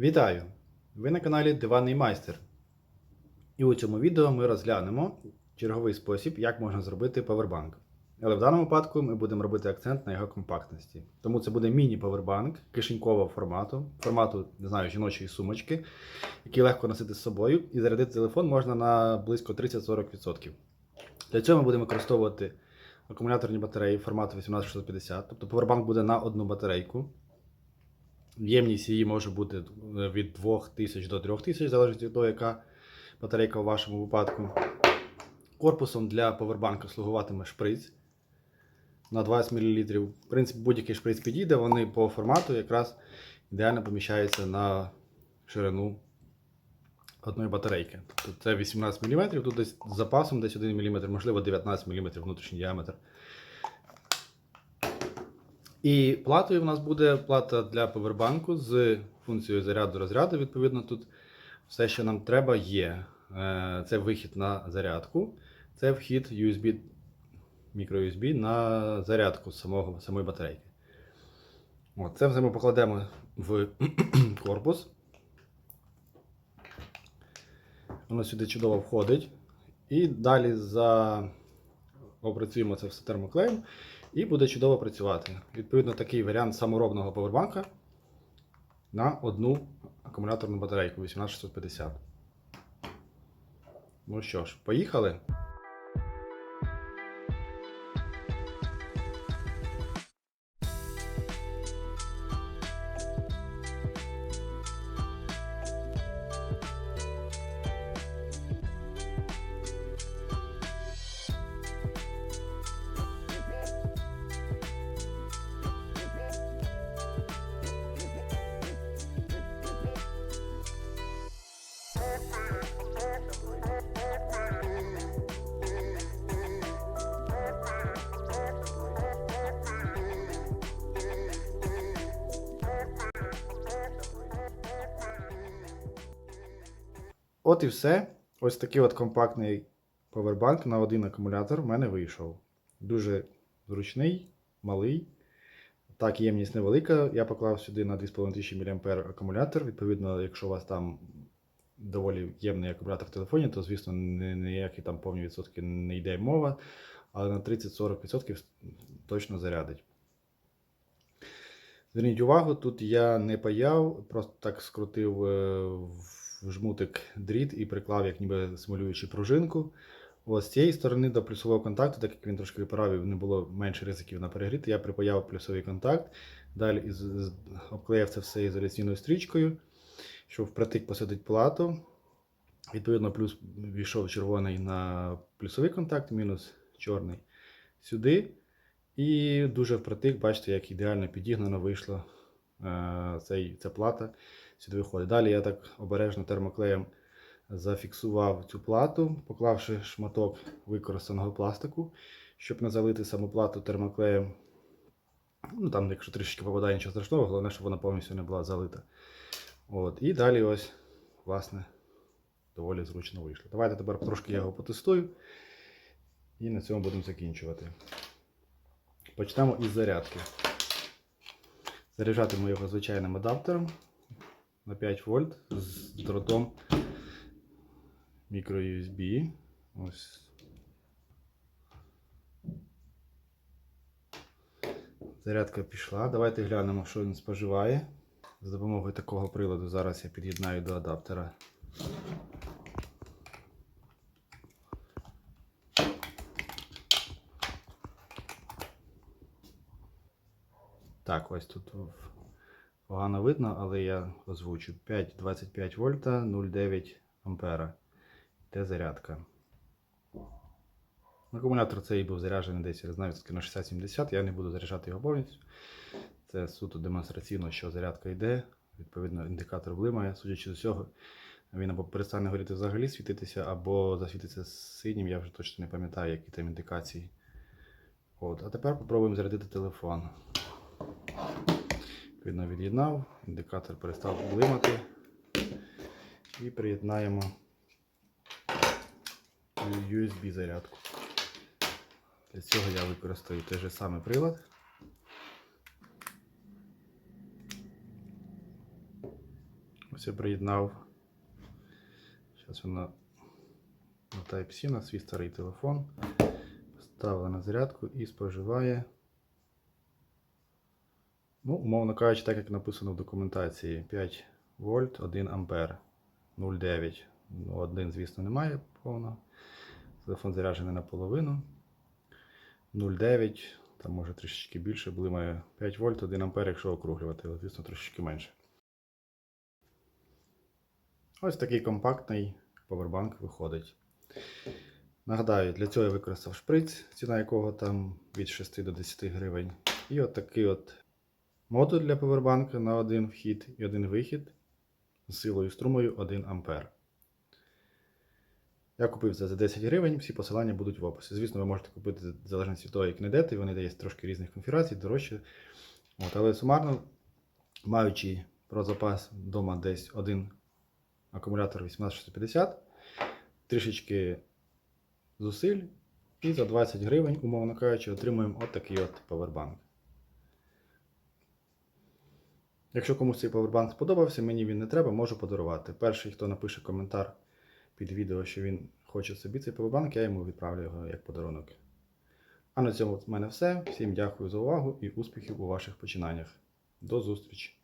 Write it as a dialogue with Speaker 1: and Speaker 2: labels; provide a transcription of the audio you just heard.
Speaker 1: Вітаю! Ви на каналі Диванний майстер. І у цьому відео ми розглянемо черговий спосіб, як можна зробити павербанк. Але в даному випадку ми будемо робити акцент на його компактності. Тому це буде міні-павербанк кишенькового формату, формату, не знаю, жіночої сумочки, який легко носити з собою, і зарядити телефон можна на близько 30-40%. Для цього ми будемо використовувати акумуляторні батареї формату 18650, тобто павербанк буде на одну батарейку. Ємність її може бути е, від 2000 до 3000, залежить від того, яка батарейка у вашому випадку. Корпусом для повербанка слугуватиме шприц на 20 мл. В принципі, будь-який шприц підійде, вони по формату якраз ідеально поміщаються на ширину одної батарейки. Тобто це 18 мм, тут десь з запасом десь 1 мм, можливо 19 мм внутрішній діаметр. І платою в нас буде плата для повербанку з функцією заряду розряду. Відповідно, тут все, що нам треба, є. Е, Це вихід на зарядку, це вхід USB, мікро-USB на зарядку самого, самої батарейки. От, це все ми покладемо в корпус. Воно сюди чудово входить. І далі за... опрацюємо це все термоклеєм і буде чудово працювати. Відповідно, такий варіант саморобного повербанка на одну акумуляторну батарейку 18650. Ну що ж, поїхали. От і все. Ось такий от компактний повербанк на один акумулятор в мене вийшов. Дуже зручний, малий. Так, ємність невелика. Я поклав сюди на 2500 мАh акумулятор. Відповідно, якщо у вас там доволі ємний акумулятор в телефоні, то, звісно, ніякі там повні відсотки не йде мова, але на 30-40% точно зарядить. Зверніть увагу, тут я не паяв, просто так скрутив е, в жмутик дріт і приклав, як ніби симулюючи пружинку. Ось з цієї сторони до плюсового контакту, так як він трошки випирав і не було менше ризиків на перегріти, я припаяв плюсовий контакт. Далі обклеїв це все ізоляційною стрічкою, щоб впритик посадити плату. Відповідно, плюс війшов червоний на плюсовий контакт, мінус чорний сюди. І дуже впритик, бачите, як ідеально підігнано вийшло цей, ця плата сюди виходить. Далі я так обережно термоклеєм зафіксував цю плату, поклавши шматок використаного пластику, щоб не залити саму плату термоклеєм. Ну там, якщо трішечки попадає, нічого страшного, головне, щоб вона повністю не була залита. От. І далі ось, власне, доволі зручно вийшло. Давайте тепер трошки я його потестую. І на цьому будемо закінчувати. Почнемо із зарядки. Заряджатиму його звичайним адаптером на 5 вольт з дротом microUSB. Ось. Зарядка пішла. Давайте глянемо, що він споживає. За допомогою такого приладу зараз я під'єднаю до адаптера. Так, ось тут погано видно, але я озвучу 5,25 вольта 0,9 ампера. Це зарядка. Акумулятор цей був заряджений десь, я знаю, на 60-70, я не буду заряджати його повністю. Це суто демонстраційно, що зарядка йде. Відповідно, індикатор блимає. Судячи з усього, він або перестане горіти взагалі світитися, або засвітиться синім, я вже точно не пам'ятаю, які там індикації. От. А тепер спробуємо зарядити телефон. Відповідно, від'єднав, індикатор перестав блимати. І приєднаємо USB зарядку. Для цього я використаю той же самий прилад. Ось я приєднав. Зараз вона на Type-C на свій старий телефон. Ставила на зарядку і споживає. Ну, умовно кажучи, так як написано в документації, 5 вольт, 1 ампер, 0,9. Ну, один, звісно, немає повного. Телефон заряджений наполовину. 0,9, там може трішечки більше, були має 5 вольт, 1 ампер, якщо округлювати, але, звісно, трошечки менше. Ось такий компактний повербанк виходить. Нагадаю, для цього я використав шприц, ціна якого там від 6 до 10 гривень. І от такий от модуль для повербанка на один вхід і один вихід з силою струмою 1 ампер. Я купив це за 10 гривень, всі посилання будуть в описі. Звісно, ви можете купити в залежності від того, як знайдете, вони дають трошки різних конфігурацій, дорожче. От, але сумарно, маючи про запас вдома десь один акумулятор 18650, трішечки зусиль, і за 20 гривень, умовно кажучи, отримуємо от такий от павербанк. Якщо комусь цей павербанк сподобався, мені він не треба, можу подарувати. Перший, хто напише коментар під відео, що він хоче собі цей павербанк, я йому відправлю його як подарунок. А на цьому в мене все. Всім дякую за увагу і успіхів у ваших починаннях. До зустрічі!